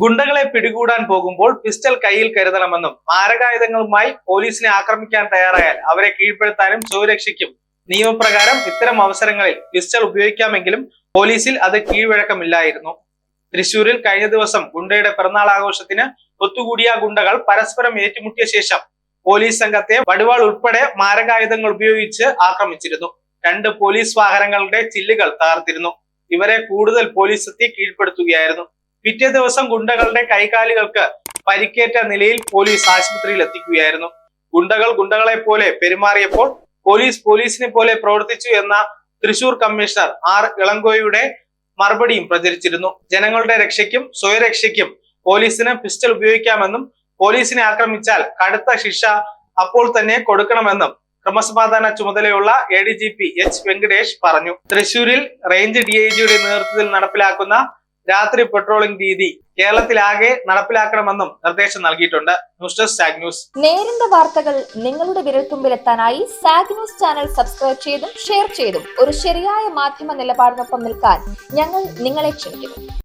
ഗുണ്ടകളെ പിടികൂടാൻ പോകുമ്പോൾ പിസ്റ്റൾ കയ്യിൽ കരുതണമെന്നും മാരകായുധങ്ങളുമായി പോലീസിനെ ആക്രമിക്കാൻ തയ്യാറായാൽ അവരെ കീഴ്പ്പെടുത്താനും സുരക്ഷിക്കും നിയമപ്രകാരം ഇത്തരം അവസരങ്ങളിൽ പിസ്റ്റൾ ഉപയോഗിക്കാമെങ്കിലും പോലീസിൽ അത് കീഴ്വഴക്കമില്ലായിരുന്നു. തൃശൂരിൽ കഴിഞ്ഞ ദിവസം ഗുണ്ടയുടെ പിറന്നാൾ ആഘോഷത്തിന് ഒത്തുകൂടിയ ഗുണ്ടകൾ പരസ്പരം ഏറ്റുമുട്ടിയ ശേഷം പോലീസ് സംഘത്തെ വടിവാൾ ഉൾപ്പെടെ മാരകായുധങ്ങൾ ഉപയോഗിച്ച് ആക്രമിച്ചിരുന്നു. രണ്ട് പോലീസ് വാഹനങ്ങളുടെ ചില്ലുകൾ തകർത്തിരുന്നു. ഇവരെ കൂടുതൽ പോലീസ് എത്തി കീഴ്പ്പെടുത്തുകയായിരുന്നു. പിറ്റേ ദിവസം ഗുണ്ടകളുടെ കൈകാലുകൾക്ക് പരിക്കേറ്റ നിലയിൽ പോലീസ് ആശുപത്രിയിൽ എത്തിക്കുകയായിരുന്നു. ഗുണ്ടകൾ ഗുണ്ടകളെ പോലെ പെരുമാറിയപ്പോൾ പോലീസ് പോലീസിനെ പോലെ പ്രവർത്തിച്ചു എന്ന തൃശൂർ കമ്മീഷണർ ആർ ഇളങ്കോയുടെ മറുപടിയും പ്രചരിച്ചിരുന്നു. ജനങ്ങളുടെ രക്ഷയ്ക്കും സ്വയരക്ഷയ്ക്കും പോലീസിന് പിസ്റ്റൾ ഉപയോഗിക്കാമെന്നും പോലീസിനെ ആക്രമിച്ചാൽ കടുത്ത ശിക്ഷ അപ്പോൾ തന്നെ കൊടുക്കണമെന്നും ക്രമസമാധാന ചുമതലയുള്ള A D G P H Venkatesh പറഞ്ഞു. തൃശൂരിൽ റേഞ്ച് ഡി ഐ ജിയുടെ നേതൃത്വത്തിൽ നടപ്പിലാക്കുന്ന രാത്രി പെട്രോളിംഗ് രീതി കേരളത്തിലാകെ നടപ്പിലാക്കണമെന്നും നിർദ്ദേശം നൽകിയിട്ടുണ്ട്. ന്യൂസ് ഡെസ്ക് സാഗ് ന്യൂസ്. നേരിന്റെ വാർത്തകൾ നിങ്ങളുടെ വിരൽത്തുമ്പിലെത്താനായി സാഗ് ന്യൂസ് ചാനൽ സബ്സ്ക്രൈബ് ചെയ്തും ഷെയർ ചെയ്തും ഒരു ശരിയായ മാധ്യമ നിലപാടിനൊപ്പം നിൽക്കാൻ ഞങ്ങൾ നിങ്ങളെ ക്ഷണിക്കുന്നു.